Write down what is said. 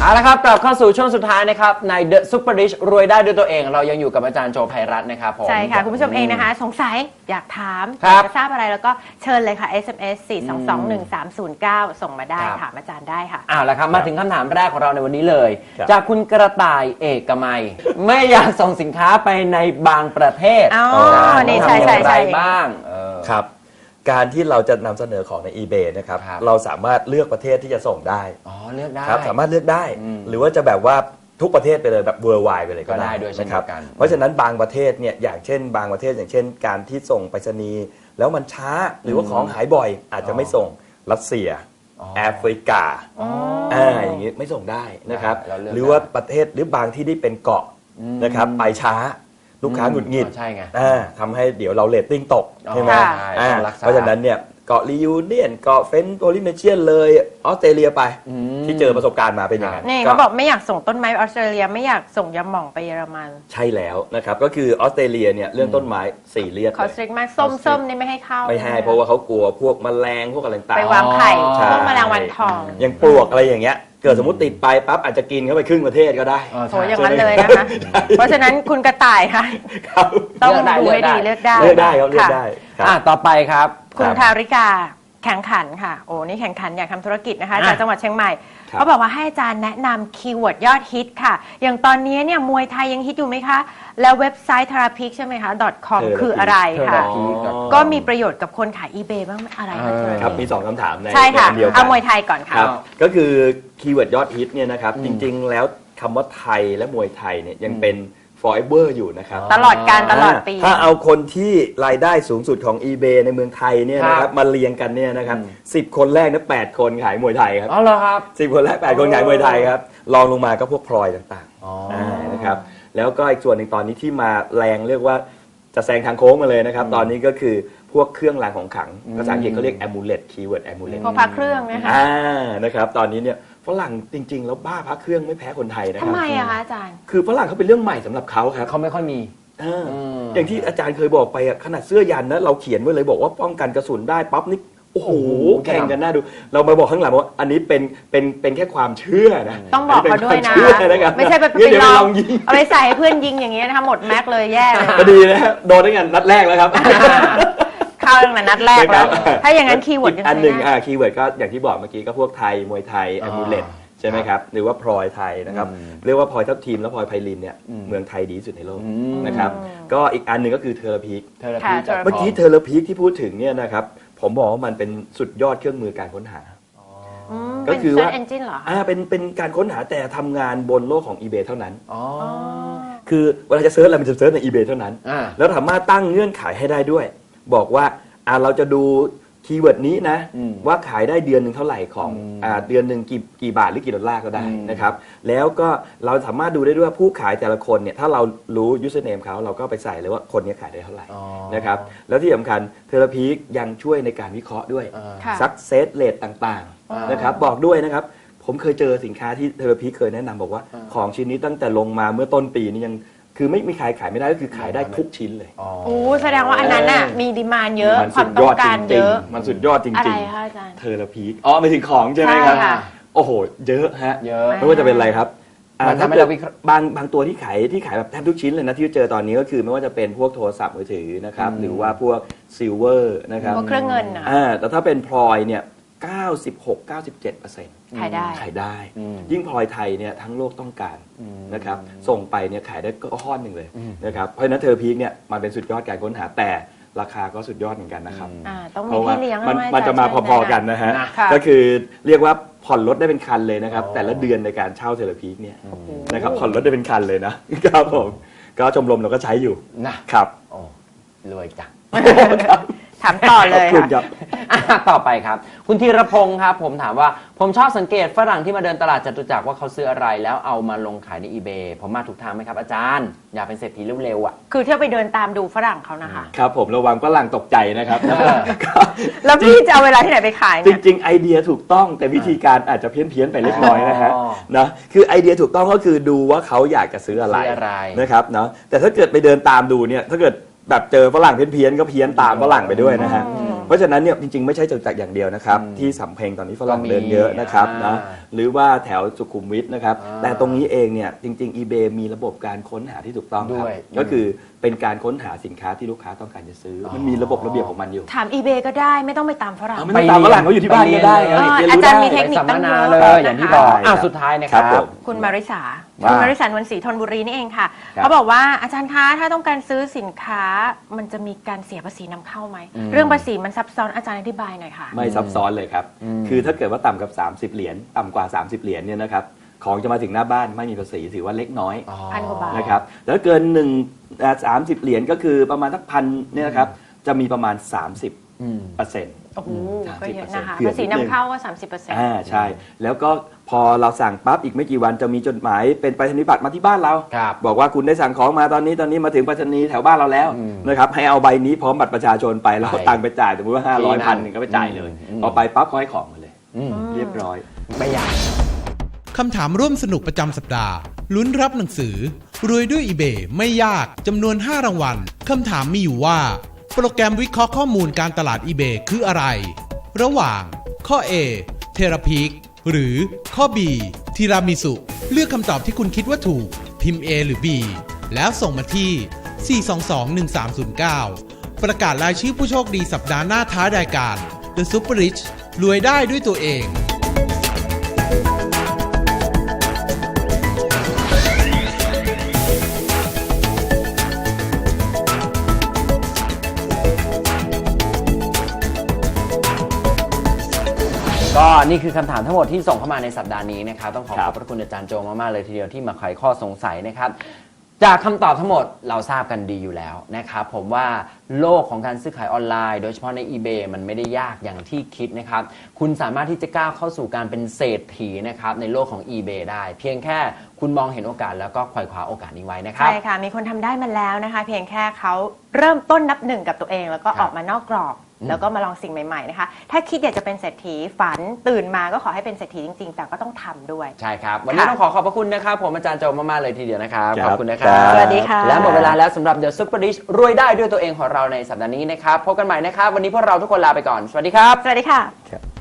เอาละครับกลับเข้าสู่ช่วงสุดท้ายนะครับ ใน The Super Rich รวยได้ด้วยตัวเอง เรายังอยู่กับอาจารย์โจภัยรัตน์นะครับผม ใช่ค่ะ คุณผู้ชมเองนะคะ สงสัยอยากถามคอรัยาบกจะทราบอะไรแล้วก็เชิญเลยค่ะ SMS 4221309 ส่งมาได้ครับ ถามอาจารย์ได้ค่ะ เอาละครับมาถึงคำถามแรกของเราในวันนี้เลย ครับ จากคุณกระต่ายเอกมัย ไม่อยากส่งสินค้าไปในบางประเทศอ๋ออาจารย์นี่ต้องใช่ ทำอย่างใช่ไรใช่บ้างเออ ครับ การที่เราจะนำเสนอของใน eBay นะครับครับ เราสามารถเลือกประเทศที่จะส่งได้อ๋อเลือกได้ ครับสามารถเลือกได้ อืมหรือว่าจะแบบว่าทุกประเทศไปเลยแบบ worldwide ไปเลยก็ก็ได้ได้ด้วยเช่นนะครับเดียวกันเพราะฉะนั้นบางประเทศเนี่ยอย่างเช่น บางประเทศอย่างเช่น การที่ส่งไปรษณีย์แล้วมันช้าหรือว่าของหายบ่อยอาจจะไม่ส่งรัสเซียอ๋อแอฟริกา อ๋ออ่าอย่างนี้ไม่ส่งได้นะครับ ได้เราเลือกหรือว่าได้ประเทศหรือบางที่ที่เป็นเกาะอืมนะครับไปช้า ลูกค้าหงุดหงิดอ๋อใช่ไงอ่าทำให้เดี๋ยวเราเรตติ้งตกอ๋อใช่ไหมค่ะใช่อ่าต้องรักษาเพราะฉะนั้นเนี่ยเกาะรียูเนียนเกาะเฟนโพลิเนเชียนเลยออสเตรเลียไปอืมที่เจอประสบการณ์มาเป็นอย่างนั้นนี่ก็เขาบอกไม่อยากส่งต้นไม้ไปออสเตรเลียไม่อยากส่งยาหม่องไปเยอรมัน ใช่แล้วนะครับ ก็คือออสเตรเลียเนี่ยเรื่องต้นไม้สี่เรียกขอเลสยตริกมากส้มส้มนี่ไม่ให้เข้า ไม่ให้เพราะว่าเขากลัวพวกแมลงพวกอะไรต่างไปวางไข่ใช่พวกแมลงวันทองอย่างปลวกอะไรอย่างเงี้ย เกิดสมมติติดไปปั๊บอาจจะกินเข้าไปครึ่งประเทศก็ได้อ๋อโหใช่อย่างนั้นเลยนะคะ เพราะฉะนั้นคุณกระต่ายค่ะ ครับต้องเลือกได้ดูให้ดีเลืเลืออกกได้ได้เลือกได้ครับเลือกะได้ครับ อะต่อไปครับ คุณครับทาริกา แข่งขันค่ะ โอ้นี่แข่งขันอยากทำธุรกิจนะคะอะจากจังหวัดเชียงใหม่ครับ เขาบอกว่าให้อาจารย์แนะนำคีย์เวิร์ดยอดฮิตค่ะ อย่างตอนนี้เนี่ยมวยไทยยังฮิตอยู่ไหมคะ แล้วเว็บไซต์ t h e r a p i c ใช่ไหมคะ .com คืออะไรค่ะ Therapy อ๋อก็มีประโยชน์กับคนขาย eBay บ้างไหมอะไรคะเออ Therapy ครับมีสองคำถามในใช่ค่ะ ในนเดียวกัเอานมวยไทยก่อนคค่ะรับก็คือคีย์เวิร์ดยอดฮิตเนี่ยนะครับ อืมจริงๆ แล้วคำว่าไทยและมวยไทยเนี่ยยังเป็น forever อยู่นะครับ ตลอดการตลอดปี ถ้าเอาคนที่รายได้สูงสุดของ eBay ในเมืองไทยเนี่ยนะคครัรับบมาเรียงกันเนี่ยนะครับอืมสิบคนแรกนะแปดคนขายมวยไทยครับอ๋อเหรอครับสิบคนแรกแปดคนขายมวยไทยครับรองลงมาก็พวกพลอยต่างอ๋อๆอ่านะครับแล้วก็อีกส่วนหนึ่งตอนนี้ที่มาแรงเรียกว่าจะแซงทางโค้งมาเลยนะครับ ตอนนี้ก็คือพวกเครื่องรางของขลังภาษาอังกฤษเขาเรียก amulet keyword amulet พวกพระเครื่องนะคะอ่านะครับตอนนี้เนี่ย ฝรั่งจริง ๆ แล้วบ้าพระเครื่องไม่แพ้คนไทยนะคทำรับไมอะคะอาจารย์ คือฝรั่งเขาเป็นเรื่องใหม่สำหรับเขาครับ เขาไม่ค่อยมีอ่าอืมอย่างที่อาจารย์เคยบอกไปอะขนาดเสื้อยันนะเราเขียนไว้เลยบอกว่าป้องกันกระสุนได้ปั๊บนี่โอ้โหโอ้โหแข่งกันน่าดู เรามาบอกข้างหลังว่าอันนี้เป็นเป็นเป็นแค่ความเชื่อนะต้องบอกเขาด้วยนะอัเป็ความเชื่อนะครับไม่ใช่ไปงั้นไปเดี๋ยวลไปอลองงยิงเอาไปใส่ให้เพื่อนยิงอย่างนี้นะคะหมดแม็กเลยแย่เลย ก็ดีนะฮะโดนได้กันนัดแรกแล้วครับ เข้าตั้งแต่นัดแรกแล้วนะครับถ้าอย่างนั้นคีย์เวิร์ดอียังกอันใช้หนึ่งได้อ่าคีย์เวิร์ดก็อย่างที่บอกเมื่อกี้ก็พวกไทย มวยไทยอ๋ออมูเลตใช่ไหมครับ หรือว่าพลอยไทยนะครับอืมเรียกว่าพลอยทับทีมและพลอยไพลินเนี่ยอืมเมืองไทยดีที่สุดในโลกอืมนะครับก็อีกอันหนึ่งก็คือเทอร์พีกเทอราค่ะพีจาก Therapy เมื่อกี้เทอร์พีกที่พูดถึงเนี่ยนะครับผมบอกว่ามันเป็นสุดยอดเครื่องมือการค้นหาอืมก็เป็นคือเซิร์ว่าชเอนจินเหรอคะอ่าเป็นเป็นการค้นหาแต่ทำงานบนโลกของ eBay เท่านั้นอ๋ออ๋อคือเวลาจะเซิร์ชอะไรมันจะเซิร์ชใน eBay เท่านั้นอ่าแล้วสามารถตั้งเงื่อนไขให้ได้ด้วย บอกว่าอ่าเราจะดูคีย์เวิร์ดนี้นะ อืมว่าขายได้เดือนหนึ่งเท่าไหร่ของอืม อ่าเดือนหนึ่งกี่กี่บาทหรือกี่ดอลลาร์ก็ได้อืมนะครับ แล้วก็เราสามารถดูได้ด้วยว่าผู้ขายแต่ละคนเนี่ยถ้าเรารู้ username เขาเราก็ไปใส่เลยว่าคนนี้ขายได้เท่าไหร่อ๋อ นะครับแล้วที่สำคัญเทอราพียังช่วยในการวิเคราะห์ด้วย อ่า ค่ะ success rate ต่างอ่าๆนะครับบอกด้วยนะครับ ผมเคยเจอสินค้าที่เทอราพีเคยแนะนำบอกว่าอ่าของชิ้นนี้ตั้งแต่ลงมาเมื่อต้นปีนี้ยัง คือไม่มีขายขายไม่ได้ก็คือขายได้ทุกชิ้นเลยอ๋อโอ้แสดงว่าอันนั้นน่ะมีดีมานเยอะ มันควาสุมดต้ยอองดจการเยริงอะ ๆ มันสุดยอดจอะไรริงคะอาจารย์ ๆเทอราพีอ๋อไม่ถึงของใช่ไหมครับ ใช่ค่ะ โอ้โห เยอะฮะ เยอะ ไม่ว่าจะเป็นอะไรครับอ่ามันทำให้ถ้าเกิดเราวิเคราะห์บางบางตัวที่ขายที่ขายแบบแทบทุกชิ้นเลยนะที่เจอตอนนี้ก็คือไม่ว่าจะเป็นพวกโทรศัพท์มือถือนะครับอืมหรือว่าพวกซิลเวอร์นะครับพวกเครื่องเงินน่ะอ่าแต่ถ้าเป็นพลอยเนี่ย 96 97เปอร์เซ็นต์ขายได้ ขายได้ อืมยิ่งพลอยไทยเนี่ยทั้งโลกต้องการอืมนะครับ ส่งไปเนี่ยขายได้ก็ข้อนหนึ่งเลยอืม นะครับ เพราะฉะนั้นเทอร์พีกเนี่ยมันเป็นสุดยอดการค้นหาแต่ราคาก็สุดยอดเหมือนกันนะครับ อ่าต้องเพมีราะว่าพี่เลี้ยงมันด้วยมันจะมาอาจารย์พอๆกันนะฮะนะค่ะ ก็คือเรียกว่าผ่อนรถได้เป็นคันเลยนะครับ อ๋อ แต่ละเดือนในการเช่าเทอร์พีกเนี่ยอืมนะครับผ่อนรถได้เป็นคันเลยนะ ครับผม ก็ชมรมเราก็ใช้อยู่ นะครับ โอ้รวยจังถามต่อเลขอบยคุณคค่ะรับ อะต่อไปครับ คุณธีรพงศ์ครับ ผมถามว่าผมชอบสังเกตฝรั่งที่มาเดินตลาดจตุจักรว่าเขาซื้ออะไรแล้วเอามาลงขายใน eBay ผมมาถูกทางไหมครับอาจารย์ อยากเป็นเศรษฐีเร็วๆอะ คือเที่ยวไปเดินตามดูฝรั่งเขานะคะ ครับผมระวังฝรั่งตกใจนะครับเออแล้วพี่จะเอาเวลาที่ไหนไปขายจเนี่ย ริง ๆ ไอเดียถูกต้องแต่วิธีการอาจจะเพี้ยนเพียนๆไปเล็กน้อยนะฮะอ๋อนะคือไอเดียถูกต้องก็คือดูว่าเขาอยากจะซื้ออะไรซื้ออะไรนะครับเนาะแต่ถ้าเกิดไปเดินตามดูเนี่ยถ้าเกิด แบบเจอฝรั่งเพี้ยนๆก็เพี้ยนตามฝรั่งไปด้วยนะฮะอืมเพราะฉะนั้นเนี่ยจริงๆไม่ใช่จตุจักรอย่างเดียวนะครับอืมที่สำเพ็งตอนนี้ฝรั่งก็มีเดินเยอะนะครับอ่านะหรือว่าแถวสุขุมวิทนะครับอ่าแต่ตรงนี้เองเนี่ยจริง ๆ eBay มีระบบการค้นหาที่ถูกต้องครับด้วย ก็คือเป็นการค้นหาสินค้าที่ลูกค้าต้องการจะซื้อออมันมีระบบระเบียบของมันอยู่ถาม eBay ก็ได้ไม่ต้องไปตามฝรั่ง เอาไม่ต้องตามฝรั่งเขาอยู่ที่บ้านก็ได้ไปเรียนเรีนอาจารย์มีได้เทคนิคสัมมนาตั้งเลเยอะยอย่างที่นะคะบอกใช่อ้าวครับสุดท้ายนะคครัรับ บผม คุณมาริสา ว่าคุณมาริสานวลศรีธนบุรีนี่เองค่ะ ครับเขาบอกว่าอาจารย์คะถ้าต้องการซื้อสินค้ามันจะมีการเสียภาษีนำเข้าไหม อืม เรื่องภาษีมันซับซ้อนอาจารย์อธิบายหน่อยค่ะ ไม่ซับซ้อนเลยครับ อืม คือถ้าเกิดว่าต่ำกับ 30 เหรียญต่ำกว่า 30 เหรียญเนี่ยนะครับของจะมาถึงหน้าบ้านไม่มีภาษีถือว่าเล็กน้อยอ๋อ พันกว่าบาท นะครับแต่ถ้าเกิน1อ่า30เหรียญก็คือประมาณสักพันเนี่ยนะครับจะมีประมาณ 30อืม เปอร์เซ็นต์โอ้โหก็เยอะนะคะเกือบภาษีนิดนึนำงเข้าก็ 30เปอร์เซ็นต์อ่าใช่ แล้วก็พอเราสั่งปั๊บอีกไม่กี่วันจะมีจดหมายเป็นไปรษณียบัตรมาที่บ้านเราครับบอกว่าคุณได้สั่งของมาตอนนี้ตอนนี้มาถึงไปรษณีย์แถวบ้านเราแล้วอืมนะครับให้เอาใบนี้พร้อมบัตรประชาชนไปแล้วไปเอาตังค์ไปจ่ายสมมติว่าที่นั่น500พันหนึ่งก็ไปจ่ายเลยอืมพอไปปั๊บเขาให้ของมาเลยอืมเรียบร้อยไม่อยากคำถามร่วมสนุกประจำสัปดาห์ ลุ้นรับหนังสือรวยด้วย eBay ไม่ยากจำนวน 5 รางวัลคำถามมีอยู่ว่า โปรแกรมวิเคราะห์ข้อมูลการตลาด eBay คืออะไร ระหว่าง ข้อ A เทราพีกหรือข้อ B ทีรามิสุ เลือกคำตอบที่คุณคิดว่าถูก พิมพ์ A หรือ B แล้วส่งมาที่ 422-1309 ประกาศรายชื่อผู้โชคดีสัปดาห์หน้าท้ายรายการ The Super Rich รวยได้ด้วยตัวเอง นี่คือคำถามทั้งหมดที่ส่งเข้ามาในสัปดาห์นี้นะครับต้องขอครัขบอบพระคุณอาจารย์โจมากๆเลยทีเดียวที่มาไขข้อสงสัยนะครับจากคำตอบทั้งหมดเราทราบกันดีอยู่แล้วนะครับผมว่าโลกของการซื้อขายออนไลน์ โดยเฉพาะใน eBay มันไม่ได้ยากอย่างที่คิดนะครับ คุณสามารถที่จะก้าวเข้าสู่การเป็นเศรษฐีนะครับในโลกของ eBay ได้ เพียงแค่คุณมองเห็นโอกาสแล้วก็ไขว่คว้าโอกาสนี้ไว้นะครับ ใช่ค่ะ มีคนทำได้มาแล้วนะคะ เพียงแค่เขาเริ่มต้นนับหนึ่งกับตัวเอง แล้วก็ครับ ออกมานอกกรอบ แล้วก็มาลองสิ่งใหม่ๆนะคะ ถ้าคิดอยากจะเป็นเศรษฐีฝันตื่นมาก็ขอให้เป็นเศรษฐีจริงๆ แต่ก็ต้องทำด้วย ใช่ครับ วันนี้ค่ะต้องขอขอบพระคุณนะครับ ผมอาจารย์โจมากๆเลยทีเดียวนะครับ ครัขบ อบคุณนะครับ สวัสดีค่ะ และหมดเวลาแล้วสำหรับ The Super Rich รวยได้ด้วยตัวเองของเราในสัปดาห์นี้นะครับ พบกันใหม่นะครับ วันนี้พวกเราทุกคนลาไปก่อน สวัสดีครับ สวัสดีค่ะ ครับ